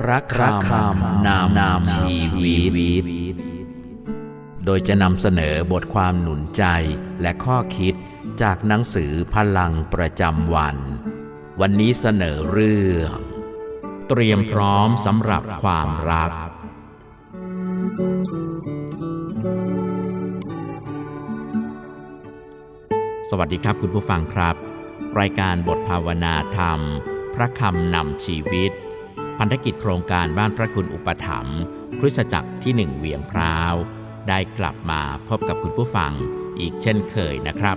พระคำนำนำชีวิต โดยจะนำเสนอบทความหนุนใจและข้อคิดจากหนังสือพลังประจำวัน วันนี้เสนอเรื่อง เตรียมพร้อมสำหรับความรัก สวัสดีครับคุณผู้ฟังครับ รายการบทภาวนาธรรม พระคำนำชีวิต พันธกิจโครงการบ้านพระคุณอุปถัมภ์คริสตจักรที่หนึ่งเวียงพร้าว ได้กลับมาพบกับคุณผู้ฟังอีกเช่นเคยนะครับ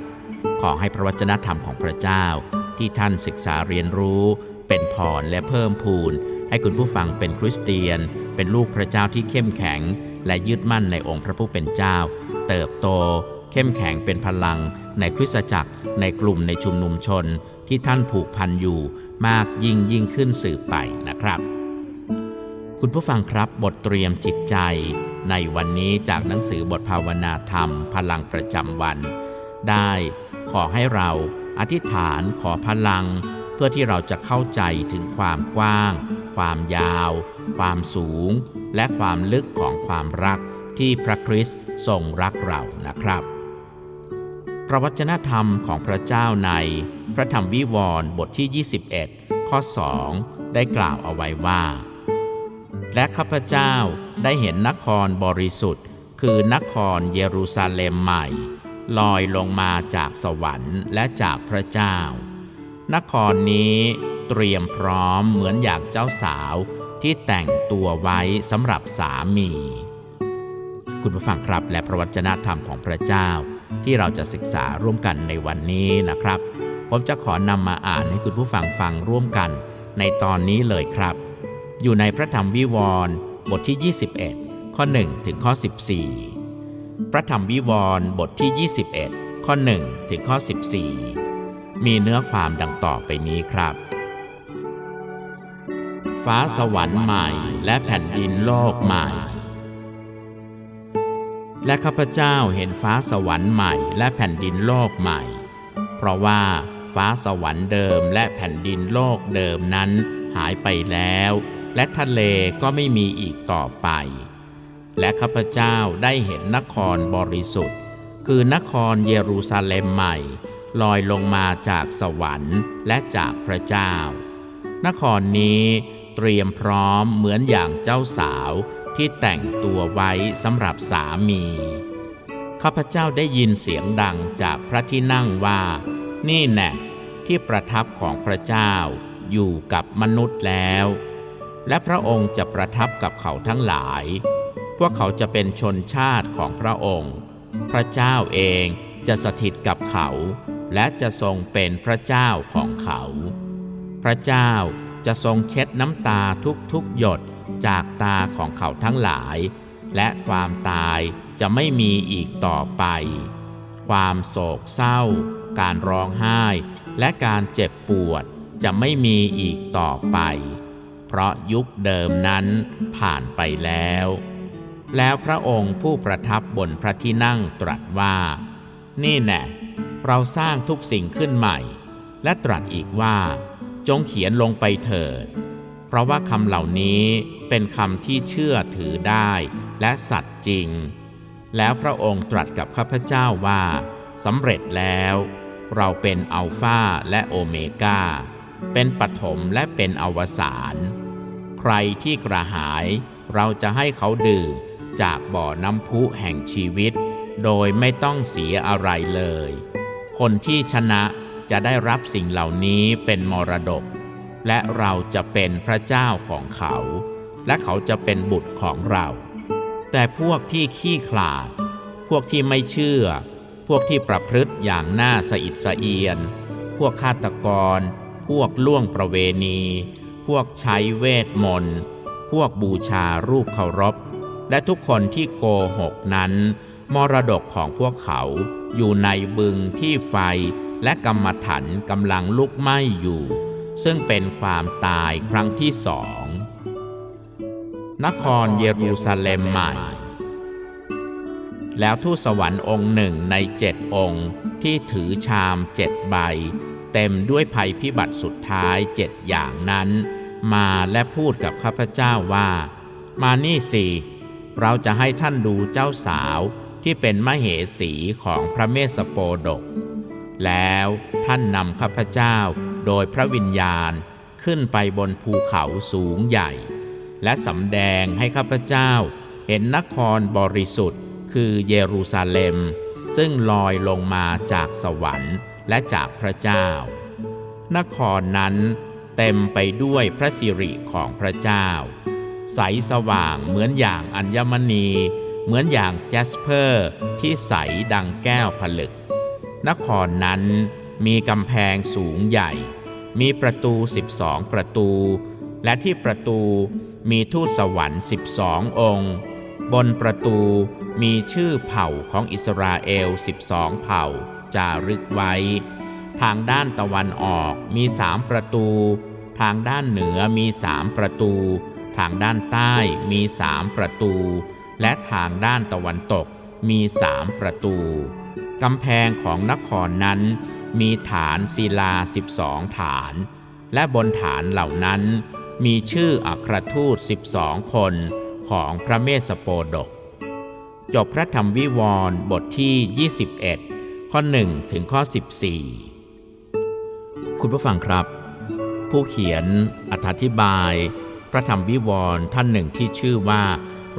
ขอให้พระวจนะธรรมของพระเจ้า ที่ท่านศึกษาเรียนรู้ เป็นพรและเพิ่มพูน ให้คุณผู้ฟังเป็นคริสเตียน เป็นลูกพระเจ้าที่เข้มแข็ง และยึดมั่นในองค์พระผู้เป็นเจ้า เติบโต เข้มแข็งเป็นพลัง ในคริสตจักรในกลุ่มในชุมนุมชนที่ท่านผูกพันอยู่ มากยิ่งยิ่งขึ้นสืบไปนะครับ คุณผู้ฟังครับบทเตรียมจิตใจ ในวันนี้จากหนังสือบทภาวนาธรรม พลังประจำวัน ได้ขอให้เราอธิษฐานขอพลัง เพื่อที่เราจะเข้าใจถึงความกว้าง ความยาว ความสูง และความลึกของความรักที่พระคริสต์ทรงรักเรานะครับ พระวจนะธรรมของพระเจ้าใน พระธรรมวิวรณ์บทที่ 21 ข้อ 2 ได้กล่าวเอาไว้ว่า และข้าพเจ้าได้เห็นนครบริสุทธิ์ คือนครเยรูซาเล็มใหม่ ลอยลงมาจากสวรรค์และจากพระเจ้า นครนี้เตรียมพร้อมเหมือนอย่างเจ้าสาวที่แต่งตัวไว้สำหรับสามี คุณผู้ฟังครับและพระวจนะธรรมของพระเจ้าที่เราจะศึกษาร่วมกันในวันนี้นะครับ ผมจะขอนำมาอ่านให้คุณผู้ฟังฟังร่วมกัน ในตอนนี้เลยครับ อยู่ในพระธรรมวิวรณ์บทที่ 21 ข้อ 1 ถึงข้อ 14 พระธรรมวิวรณ์บทที่ 21 ข้อ 1 ถึงข้อ 14 มีเนื้อความดังต่อไปนี้ครับ ฟ้าสวรรค์ใหม่และแผ่นดินโลกใหม่และข้าพเจ้าเห็นฟ้าสวรรค์ใหม่และแผ่นดินโลกใหม่ เพราะว่า ฟ้าสวรรค์เดิมและแผ่นดินโลกเดิมนั้นหายไปแล้ว และทะเลก็ไม่มีอีกต่อไป และข้าพเจ้าได้เห็นนครบริสุทธิ์ คือนครเยรูซาเล็มใหม่ ลอยลงมาจากสวรรค์และจากพระเจ้า นครนี้เตรียมพร้อมเหมือนอย่างเจ้าสาวที่แต่งตัวไว้สำหรับสามีข้าพเจ้าได้ยินเสียงดังจากพระที่นั่งว่า นี่แน่ ที่ประทับของพระเจ้าอยู่กับมนุษย์แล้ว และพระองค์จะประทับกับเขาทั้งหลาย พวกเขาจะเป็นชนชาติของพระองค์ พระเจ้าเองจะสถิตกับเขา และจะทรงเป็นพระเจ้าของเขา พระเจ้าจะทรงเช็ดน้ำตาทุกๆหยดจากตาของเขาทั้งหลาย และความตายจะไม่มีอีกต่อไป ความโศกเศร้า การร้องไห้ และการเจ็บปวดจะไม่มีอีกต่อไป เพราะยุคเดิมนั้นผ่านไปแล้ว แล้วพระองค์ผู้ประทับบนพระที่นั่งตรัสว่า นี่แน่เราสร้างทุกสิ่งขึ้นใหม่ และตรัสอีกว่า จงเขียนลงไปเถิด เพราะว่าคำเหล่านี้เป็นคำที่เชื่อถือได้และสัตย์จริง แล้วพระองค์ตรัสกับข้าพเจ้าว่าสำเร็จแล้ว เราเป็นอัลฟาและโอเมกาเป็นปฐมและเป็นอวสาน ใครที่กระหายเราจะให้เขาดื่มจากบ่อน้ำพุแห่งชีวิต โดยไม่ต้องเสียอะไรเลย คนที่ชนะจะได้รับสิ่งเหล่านี้เป็นมรดก และเราจะเป็นพระเจ้าของเขา และเขาจะเป็นบุตรของเรา แต่พวกที่ขี้ขลาด พวกที่ไม่เชื่อ พวกที่ประพฤติอย่างน่าสะอิดสะเอียน พวกฆาตกร พวกล่วงประเวณี พวกใช้เวทมนต์ พวกบูชารูปเคารพ และทุกคนที่โกหกนั้น มรดกของพวกเขาอยู่ในบึงที่ไฟและกรรมถันกำลังลุกไหม้อยู่ ซึ่งเป็นความตายครั้งที่สอง นครเยรูซาเล็มใหม่ แล้วทูตสวรรค์องค์หนึ่งในเจ็ดองค์ ที่ถือชามเจ็ดใบ เต็มด้วยภัยพิบัติสุดท้ายเจ็ดอย่างนั้น มาและพูดกับข้าพเจ้าว่า มานี่สิเราจะให้ท่านดูเจ้าสาวที่เป็นมเหสีของพระเมสสโปดก แล้วท่านนำข้าพเจ้าโดยพระวิญญาณขึ้นไปบนภูเขาสูงใหญ่ และสำแดงให้ข้าพเจ้าเห็นนครบริสุทธิ์ คือเยรูซาเล็ม ซึ่งลอยลงมาจากสวรรค์และจากพระเจ้า นครนั้นเต็มไปด้วยพระสิริของพระเจ้า ใสสว่างเหมือนอย่างอัญมณี เหมือนอย่างแจสเพอร์ที่ใสดังแก้วผลึก นครนั้นมีกำแพงสูงใหญ่ มีประตู 12 ประตู และที่ประตูมีทูตสวรรค์ 12 องค์ บนประตูมีชื่อเผ่าของอิสราเอล 12 เผ่าจารึกไว้ ทางด้านตะวันออกมีสามประตู ทางด้านเหนือมีสามประตู ทางด้านใต้มีสามประตู และทางด้านตะวันตกมีสามประตู กำแพงของนครนั้น มีฐานศิลา 12 ฐาน และบนฐานเหล่านั้น มีชื่ออัครทูต 12 คน ของพระเมสสโปดก จบพระธรรมวิวรณ์บทที่ 21 ข้อ 1 ถึงข้อ 14 คุณผู้ฟังครับ ผู้เขียนอธิบาย พระธรรมวิวรณ์ท่านหนึ่งที่ชื่อว่า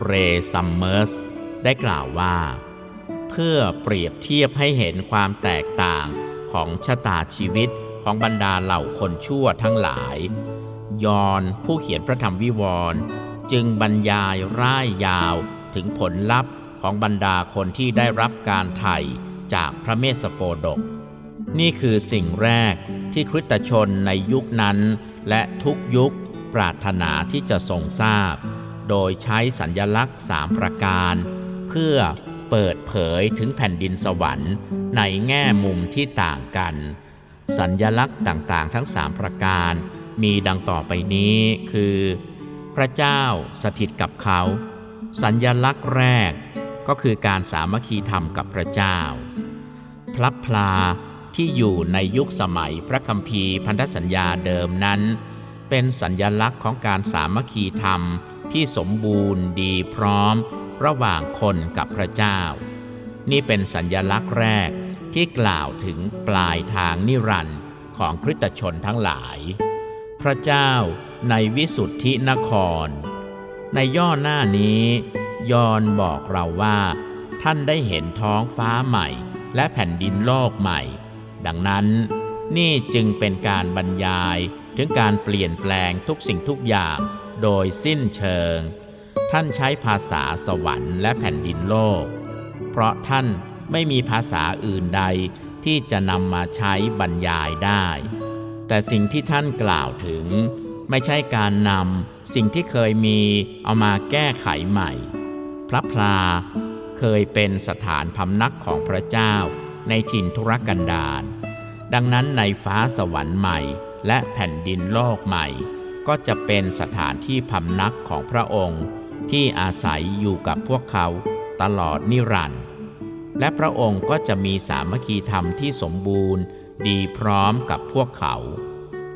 เรซัมเมอร์สได้กล่าวว่า เพื่อเปรียบเทียบให้เห็นความแตกต่างของชะตาชีวิตของบรรดาเหล่าคนชั่วทั้งหลาย ยอนผู้เขียนพระธรรมวิวรณ์ จึงบรรยายร่ายยาวถึงผลลัพธ์ของบรรดาคนที่ได้รับการไถ่จากพระเมสสโปดก นี่คือสิ่งแรกที่คริสตชนในยุคนั้น และทุกยุคปรารถนาที่จะทรงทราบ โดยใช้สัญญลักษณ์สามประการ เพื่อเปิดเผยถึงแผ่นดินสวรรค์ในแง่มุมที่ต่างกัน สัญญลักษณ์ต่างๆ ทั้งสามประการ มีดังต่อไปนี้คือ พระเจ้าสถิตกับเขา สัญญลักษณ์แรกก็คือการสามัคคีธรรมกับพระเจ้า พลับพลาที่อยู่ในยุคสมัยพระคัมภีร์พันธสัญญาเดิมนั้น เป็นสัญญลักษณ์ของการสามัคคีธรรมที่สมบูรณ์ดีพร้อม ระหว่างคนกับพระเจ้า นี่เป็นสัญญลักษณ์แรกที่กล่าวถึงปลายทางนิรันดร์ของคริสตชนทั้งหลาย พระเจ้า ในวิสุทธินคร ในย่อหน้านี้ยอนบอกเราว่า ท่านได้เห็นท้องฟ้าใหม่ และแผ่นดินโลกใหม่ ดังนั้น นี่จึงเป็นการบรรยายถึงการเปลี่ยนแปลงทุกสิ่งทุกอย่างโดยสิ้นเชิง ท่านใช้ภาษาสวรรค์และแผ่นดินโลก เพราะท่านไม่มีภาษาอื่นใดที่จะนำมาใช้บรรยายได้ แต่สิ่งที่ท่านกล่าวถึง ไม่ใช่การนำสิ่งที่เคยมีเอามาแก้ไขใหม่ พระพลาเคยเป็นสถานพำนักของพระเจ้าในถิ่นทุรกันดารดังนั้นในฟ้าสวรรค์ใหม่ และแผ่นดินโลกใหม่ ก็จะเป็นสถานที่พำนักของพระองค์ ที่อาศัยอยู่กับพวกเขาตลอดนิรันดร์และพระองค์ก็จะมีสามัคคีธรรมที่สมบูรณ์ดีพร้อมกับพวกเขา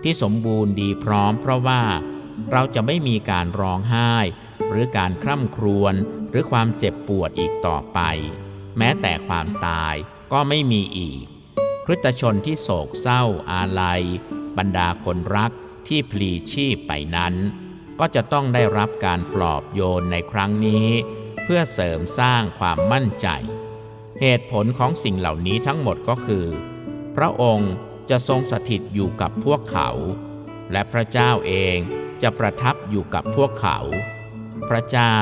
ที่สมบูรณ์ดีพร้อมเพราะว่าเราจะไม่มีการร้องไห้ หรือการคร่ำครวญหรือความเจ็บปวดอีกต่อไป แม้แต่ความตายก็ไม่มีอีกคริสตชนที่โศกเศร้าอาลัย บรรดาคนรักที่พลีชีพไปนั้น ก็จะต้องได้รับการปลอบโยนในครั้งนี้ เพื่อเสริมสร้างความมั่นใจ เหตุผลของสิ่งเหล่านี้ทั้งหมดก็คือ พระองค์ จะทรงสถิตอยู่กับพวกเขา และพระเจ้าเองจะประทับอยู่กับพวกเขา พระเจ้า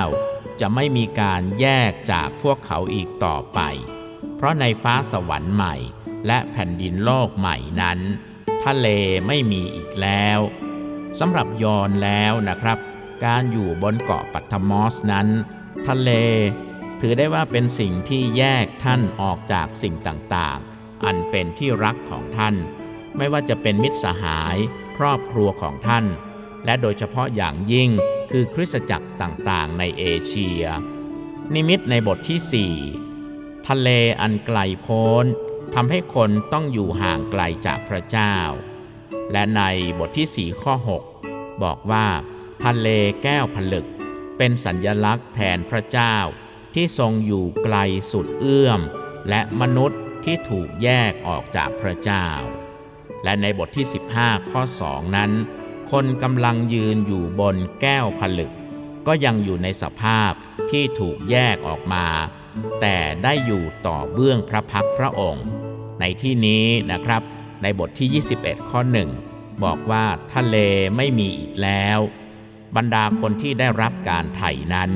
จะไม่มีการแยกจากพวกเขาอีกต่อไป เพราะในฟ้าสวรรค์ใหม่และแผ่นดินโลกใหม่นั้น ทะเลไม่มีอีกแล้วสำหรับยอนแล้วนะครับ การอยู่บนเกาะปัทมอสนั้น ทะเล ถือได้ว่าเป็นสิ่งที่แยกท่านออกจากสิ่งต่างๆ อันเป็นที่รักของท่าน ไม่ว่าจะเป็นมิตรสหาย ครอบครัวของท่าน และโดยเฉพาะอย่างยิ่งคือคริสตจักรต่างๆ ในเอเชีย นิมิตในบทที่ 4 ทะเลอันไกลโพ้นทำให้คนต้องอยู่ห่างไกลจากพระเจ้า และในบทที่ 4 ข้อ 6 บอกว่า ทะเลแก้วผลึก เป็นสัญญลักษณ์แทนพระเจ้า ที่ทรงอยู่ไกลสุดเอื้อม และมนุษย์ที่ถูกแยกออกจากพระเจ้า และในบทที่ 15 ข้อ 2 นั้น คนกำลังยืนอยู่บนแก้วผลึก ก็ยังอยู่ในสภาพที่ถูกแยกออกมา แต่ได้อยู่ต่อเบื้องพระพักพระองค์ ในที่นี้นะครับ ในบทที่ 21 ข้อ 1 บอกว่าทะเลไม่มีอีกแล้ว บรรดาคนที่ได้รับการไถ่นั้น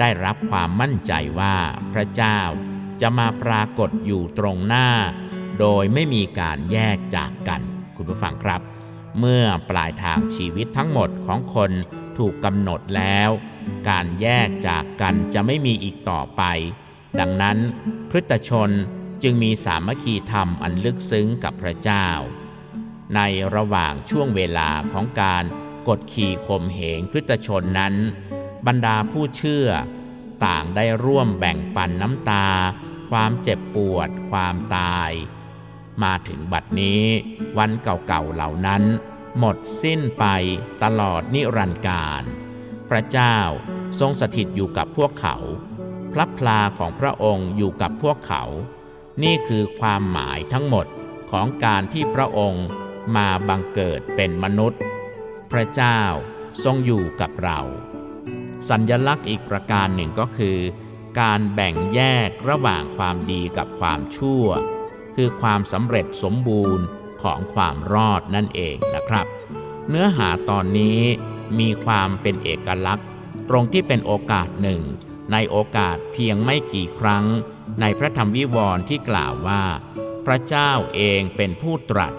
ได้รับความมั่นใจว่าพระเจ้าจะมาปรากฏอยู่ตรงหน้า โดยไม่มีการแยกจากกัน คุณผู้ฟังครับ เมื่อปลายทางชีวิตทั้งหมดของคนถูกกำหนดแล้ว การแยกจากกันจะไม่มีอีกต่อไป ดังนั้นคริสตชนจึงมีสามัคคีธรรมอันลึกซึ้งกับพระเจ้า ในระหว่างช่วงเวลาของการกดขี่ข่มเหงคริสตชนนั้น บรรดาผู้เชื่อ ต่างได้ร่วมแบ่งปันน้ำตา ความเจ็บปวด ความตาย มาถึงบัดนี้วันเก่าๆเหล่านั้น หมดสิ้นไปตลอดนิรันดร์การ พระเจ้าทรงสถิตอยู่กับพวกเขา พระพลาของพระองค์อยู่กับพวกเขา นี่คือความหมายทั้งหมดของการที่พระองค์มาบังเกิดเป็นมนุษย์ พระเจ้าทรงอยู่กับเรา สัญญลักษณ์อีกประการหนึ่งก็คือ การแบ่งแยกระหว่างความดีกับความชั่ว คือความสำเร็จสมบูรณ์ของความรอดนั่นเองนะครับ เนื้อหาตอนนี้มีความเป็นเอกลักษณ์ ตรงที่เป็นโอกาสหนึ่ง ในโอกาสเพียงไม่กี่ครั้ง ในพระธรรมวิวรณ์ที่กล่าวว่า พระเจ้าเองเป็นผู้ตรัส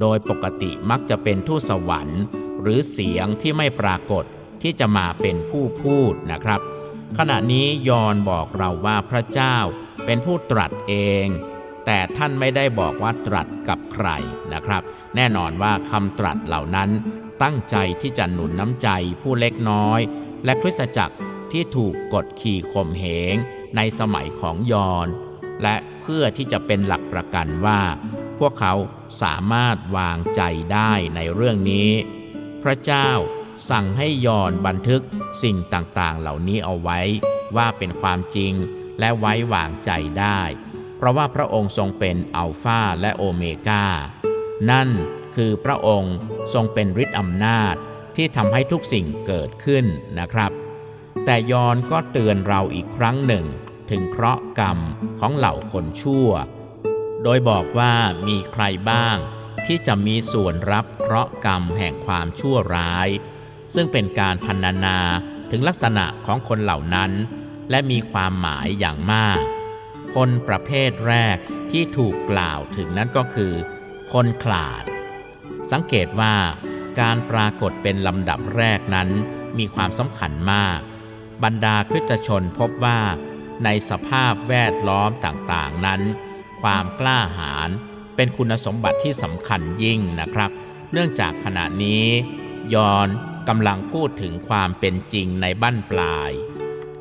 โดยปกติมักจะเป็นทูตสวรรค์ หรือเสียงที่ไม่ปรากฏที่จะมาเป็นผู้พูดนะครับ ขณะนี้ยอนบอกเราว่าพระเจ้าเป็นผู้ตรัสเอง แต่ท่านไม่ได้บอกว่าตรัสกับใครนะครับ แน่นอนว่าคำตรัสเหล่านั้นตั้งใจที่จะหนุนน้ำใจผู้เล็กน้อย และคริสตจักรที่ถูกกดขี่ข่มเหง ในสมัยของยอน และเพื่อที่จะเป็นหลักประกันว่า พวกเขาสามารถวางใจได้ในเรื่องนี้ พระเจ้าสั่งให้ยอนบันทึกสิ่งต่างๆ เหล่านี้เอาไว้ว่าเป็นความจริงและไว้วางใจได้ ราะว่าพระองค์ทรงเป็นอัลฟาและโอเมกา นั่นคือพระองค์ทรงเป็นฤทธิ์อำนาจที่ทำให้ทุกสิ่งเกิดขึ้นนะครับ แต่ยอนก็เตือนเราอีกครั้งหนึ่ง ถึงเคราะห์กรรมของเหล่าคนชั่ว โดยบอกว่ามีใครบ้าง ที่จะมีส่วนรับเคราะห์กรรมแห่งความชั่วร้าย ซึ่งเป็นการพันนานาถึงลักษณะของคนเหล่านั้น และมีความหมายอย่างมาก คนประเภทแรกที่ถูกกล่าวถึงนั้นก็คือ คนขลาด สังเกตว่าการปรากฏเป็นลำดับแรกนั้นมีความสำคัญมาก บรรดาคริสตชนพบว่า ในสภาพแวดล้อมต่างๆนั้น ความกล้าหาญเป็นคุณสมบัติที่สำคัญยิ่งนะครับ เนื่องจากขณะนี้ ยอนกำลังพูดถึงความเป็นจริงในบั้นปลาย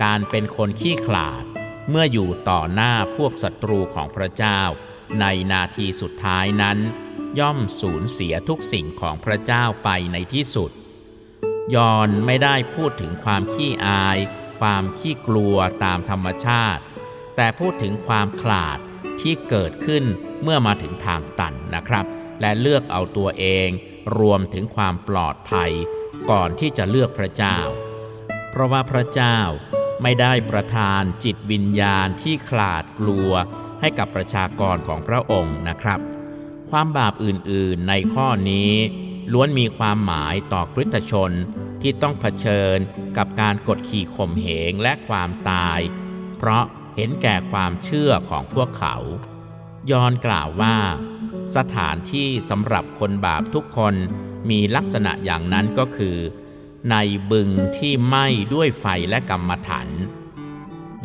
การเป็นคนขี้ขลาด เมื่ออยู่ต่อหน้าพวกศัตรูของพระเจ้า ในนาทีสุดท้ายนั้น ย่อมสูญเสียทุกสิ่งของพระเจ้าไปในที่สุด ยอนไม่ได้พูดถึงความขี้อาย ความขี้กลัวตามธรรมชาติ แต่พูดถึงความขลาดที่เกิดขึ้นเมื่อมาถึงทางตันนะครับ และเลือกเอาตัวเอง รวมถึงความปลอดภัย ก่อนที่จะเลือกพระเจ้า เพราะว่าพระเจ้า ไม่ได้ประทานจิตวิญญาณที่ขลาดกลัวให้กับประชากรของพระองค์นะครับ ความบาปอื่นๆในข้อนี้ ล้วนมีความหมายต่อคริสตชนที่ต้องเผชิญกับการกดขี่ข่มเหงและความตาย เพราะเห็นแก่ความเชื่อของพวกเขา ยอนกล่าวว่า สถานที่สำหรับคนบาปทุกคนมีลักษณะอย่างนั้นก็คือ ในบึงที่ไหม้ด้วยไฟและกรรมฐาน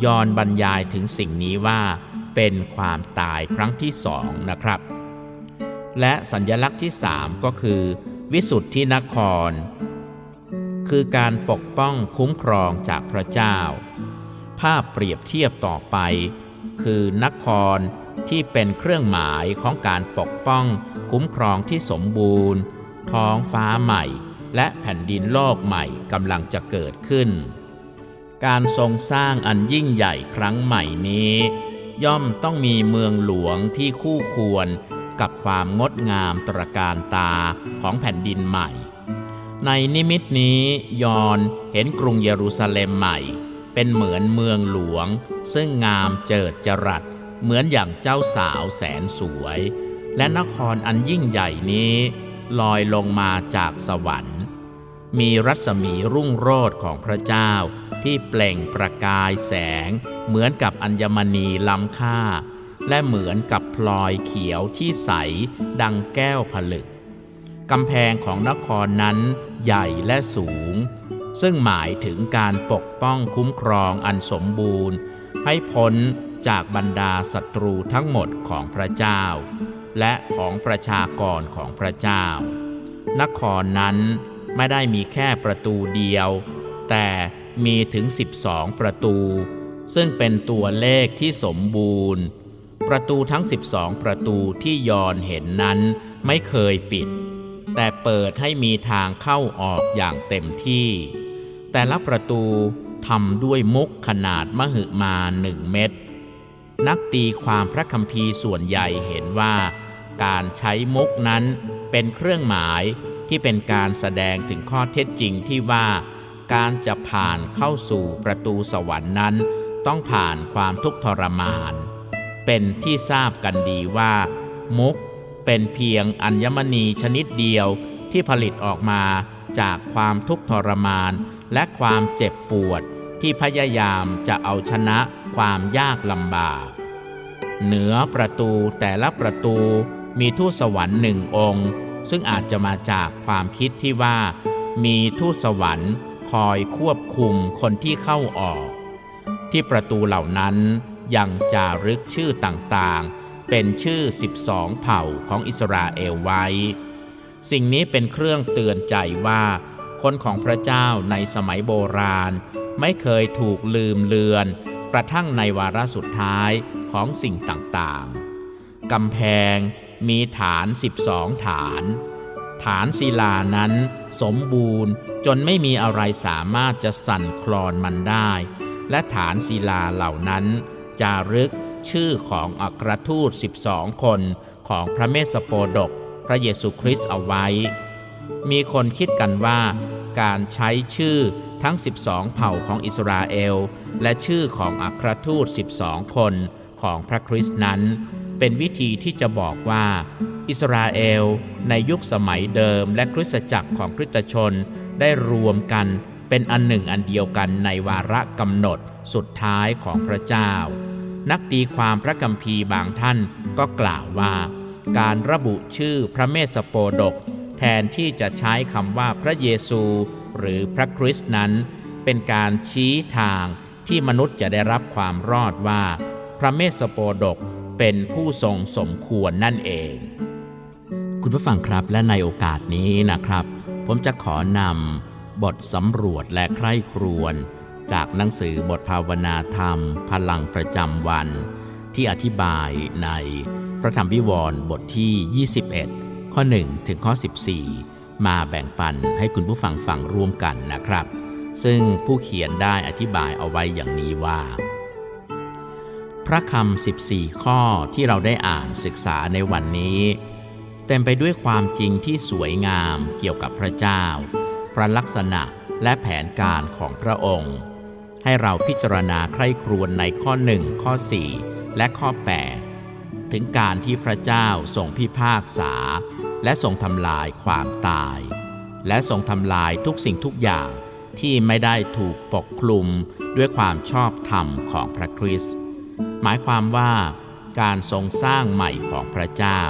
ยอนบรรยายถึงสิ่งนี้ว่าเป็นความตายครั้งที่สองนะครับ และสัญลักษณ์ที่สามก็คือ วิสุทธินคร คือการปกป้องคุ้มครองจากพระเจ้า ภาพเปรียบเทียบต่อไป คือนครที่เป็นเครื่องหมายของการปกป้องคุ้มครองที่สมบูรณ์ ท้องฟ้าใหม่ และแผ่นดินโลกใหม่กำลังจะเกิดขึ้น การทรงสร้างอันยิ่งใหญ่ครั้งใหม่นี้ ย่อมต้องมีเมืองหลวงที่คู่ควรกับความงดงามตระการตาของแผ่นดินใหม่ ในนิมิตนี้ยอนเห็นกรุงเยรูซาเล็มใหม่ เป็นเหมือนเมืองหลวง ซึ่งงามเจิดจรัส เหมือนอย่างเจ้าสาวแสนสวย และนครอันยิ่งใหญ่นี้ ลอยลงมาจากสวรรค์ มีรัศมีรุ่งโรจน์ของพระเจ้าที่เปล่งประกายแสง เหมือนกับอัญมณีล้ำค่า และเหมือนกับพลอยเขียวที่ใสดังแก้วผลึกกำแพงของนครนั้นใหญ่และสูง ซึ่งหมายถึงการปกป้องคุ้มครองอันสมบูรณ์ ให้พ้นจากบรรดาศัตรูทั้งหมดของพระเจ้า และของประชากรของพระเจ้า นครนั้นไม่ได้มีแค่ประตูเดียว แต่มีถึง 12 ประตู ซึ่งเป็นตัวเลขที่สมบูรณ์ ประตูทั้ง 12 ประตูที่ยอนเห็นนั้นไม่เคยปิด แต่เปิดให้มีทางเข้าออกอย่างเต็มที่ แต่ละประตูทำด้วยมุกขนาดมหึมาหนึ่งเม็ด นักตีความพระคัมภีร์ส่วนใหญ่เห็นว่า การใช้มุกนั้นเป็นเครื่องหมายที่เป็นการแสดงถึงข้อเท็จจริงที่ว่า การจะผ่านเข้าสู่ประตูสวรรค์นั้น ต้องผ่านความทุกข์ทรมาน เป็นที่ทราบกันดีว่า มุกเป็นเพียงอัญมณีชนิดเดียวที่ผลิตออกมาจากความทุกข์ทรมาน และความเจ็บปวดที่พยายามจะเอาชนะ ความยากลำบาก เหนือประตูแต่ละประตูมีทูตสวรรค์หนึ่งองค์ ซึ่งอาจจะมาจากความคิดที่ว่า มีทูตสวรรค์คอยควบคุมคนที่เข้าออก ที่ประตูเหล่านั้นยังจารึกชื่อต่างๆ เป็นชื่อ 12 เผ่าของอิสราเอลไว้ สิ่งนี้เป็นเครื่องเตือนใจว่า คนของพระเจ้าในสมัยโบราณ ไม่เคยถูกลืมเลือน กระทั่งในวาระสุดท้ายของสิ่งต่างๆ กำแพงมีฐาน 12 ฐาน ฐานศิลานั้นสมบูรณ์จนไม่มีอะไรสามารถจะสั่นคลอนมันได้ และฐานศิลาเหล่านั้น จารึกชื่อของอัครทูต 12 คนของพระเมสสโปดก พระเยซูคริสต์เอาไว้ มีคนคิดกันว่าการใช้ชื่อ ทั้ง 12 เผ่าของอิสราเอล และชื่อของอัครทูต 12 คนของพระคริสต์นั้น เป็นวิธีที่จะบอกว่า อิสราเอล ในยุคสมัยเดิมและคริสตจักรของคริสตชนได้รวมกันเป็นอันหนึ่งอันเดียวกันในวาระกำหนดสุดท้ายของพระเจ้า นักตีความพระกัมภีร์บางท่านก็กล่าวว่า การระบุชื่อพระเมสสโปดก แทนที่จะใช้คำว่าพระเยซู หรือพระคริสต์นั้น เป็นการชี้ทางที่มนุษย์จะได้รับความรอดว่า พระเมสสโปดกเป็นผู้ทรงสมควรนั่นเอง คุณผู้ฟังครับและในโอกาสนี้นะครับ ผมจะขอนำบทสำรวจและใคร่ครวญจากหนังสือบทภาวนาธรรม พลังประจำวัน ที่อธิบายในพระธรรมวิวรณ์บทที่ 21 ข้อ 1 ถึงข้อ 14 มาแบ่งปันให้คุณผู้ฟังฟังร่วมกันนะครับ ซึ่งผู้เขียนได้อธิบายเอาไว้อย่างนี้ว่า พระคำ14 ข้อที่เราได้อ่านศึกษาในวันนี้ เต็มไปด้วยความจริงที่สวยงามเกี่ยวกับพระเจ้า พระลักษณะและแผนการของพระองค์ ให้เราพิจารณาใคร่ครวญในข้อ 1 ข้อ 4 และข้อ 8 ถึงการที่พระเจ้าทรงพิพากษา และทรงทำลายความตาย และทรงทำลายทุกสิ่งทุกอย่างที่ไม่ได้ถูกปกคลุมด้วยความชอบธรรมของพระคริสต์หมายความว่าการทรงสร้างใหม่ของพระเจ้า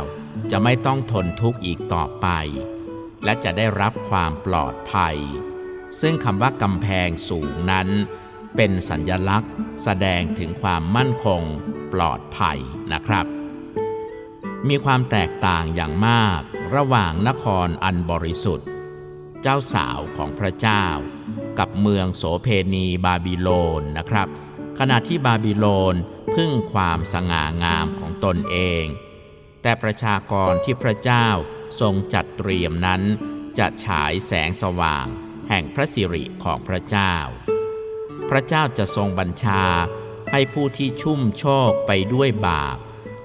จะไม่ต้องทนทุกข์อีกต่อไป และจะได้รับความปลอดภัย ซึ่งคำว่ากำแพงสูงนั้น เป็นสัญญลักษณ์ แสดงถึงความมั่นคงปลอดภัยนะครับ มีความแตกต่างอย่างมากระหว่างนครอันบริสุทธิ์ เจ้าสาวของพระเจ้า กับเมืองโสเพณีบาบิโลนนะครับ ขณะที่บาบิโลนพึ่งความสง่างามของตนเอง แต่ประชากรที่พระเจ้าทรงจัดเตรียมนั้น จะฉายแสงสว่าง แห่งพระสิริของพระเจ้า พระเจ้าจะทรงบัญชาให้ผู้ที่ชุ่มโชคไปด้วยบาป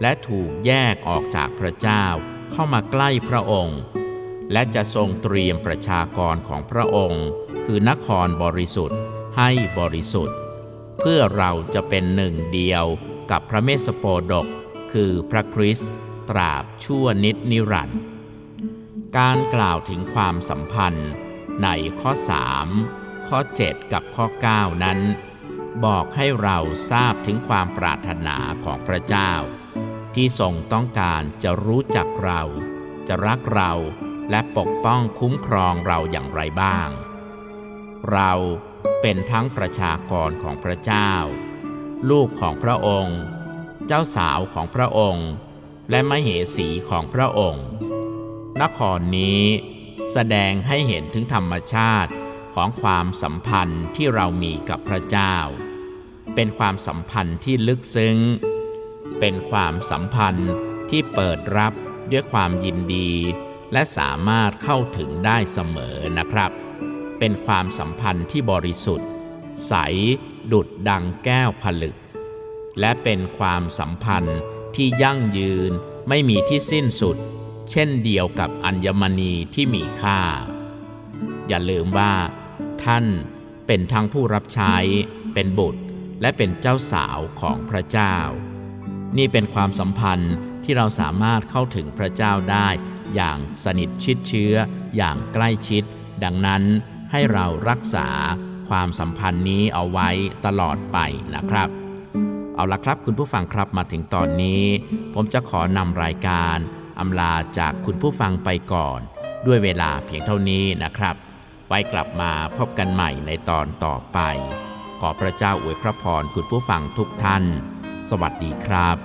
และถูกแยกออกจากพระเจ้าเข้ามาใกล้พระองค์ และจะทรงเตรียมประชากรของพระองค์ คือนครบริสุทธิ์ให้บริสุทธิ์ เพื่อเราจะเป็นหนึ่งเดียวกับพระเมสสโปดก คือพระคริสต์ตราบชั่วนิดนิรันดร์การกล่าวถึงความสัมพันธ์ในข้อ 3 ข้อ 7 กับข้อ 9 นั้น บอกให้เราทราบถึงความปรารถนาของพระเจ้า ที่ทรงต้องการจะรู้จักเรา จะรักเราและปกป้องคุ้มครองเราอย่างไรบ้าง เราเป็นทั้งประชากรของพระเจ้า ลูกของพระองค์ เจ้าสาวของพระองค์ และมเหสีของพระองค์ นครนี้แสดงให้เห็นถึงธรรมชาติของความสัมพันธ์ที่เรามีกับพระเจ้า เป็นความสัมพันธ์ที่ลึกซึ้ง เป็นความสัมพันธ์ที่เปิดรับด้วยความยินดี และสามารถเข้าถึงได้เสมอนะครับ เป็นความสัมพันธ์ที่บริสุทธิ์ ใส ดุดดังแก้วผลึก และเป็นความสัมพันธ์ที่ยั่งยืนไม่มีที่สิ้นสุด เช่นเดียวกับอัญมณีที่มีค่า อย่าลืมว่า ท่านเป็นทั้งผู้รับใช้ เป็นบุตร และเป็นเจ้าสาวของพระเจ้า นี่เป็นความสัมพันธ์ที่เราสามารถเข้าถึงพระเจ้าได้ อย่างสนิทชิดเชื้อ อย่างใกล้ชิด ดังนั้นให้เรารักษาความสัมพันธ์นี้เอาไว้ตลอดไปนะครับ เอาละครับคุณผู้ฟังครับมาถึงตอนนี้ ผมจะขอนำรายการอำลาจากคุณผู้ฟังไปก่อน ด้วยเวลาเพียงเท่านี้นะครับ ไว้กลับมาพบกันใหม่ในตอนต่อไป ขอพระเจ้าอวยพระพรคุณผู้ฟังทุกท่าน สวัสดีครับ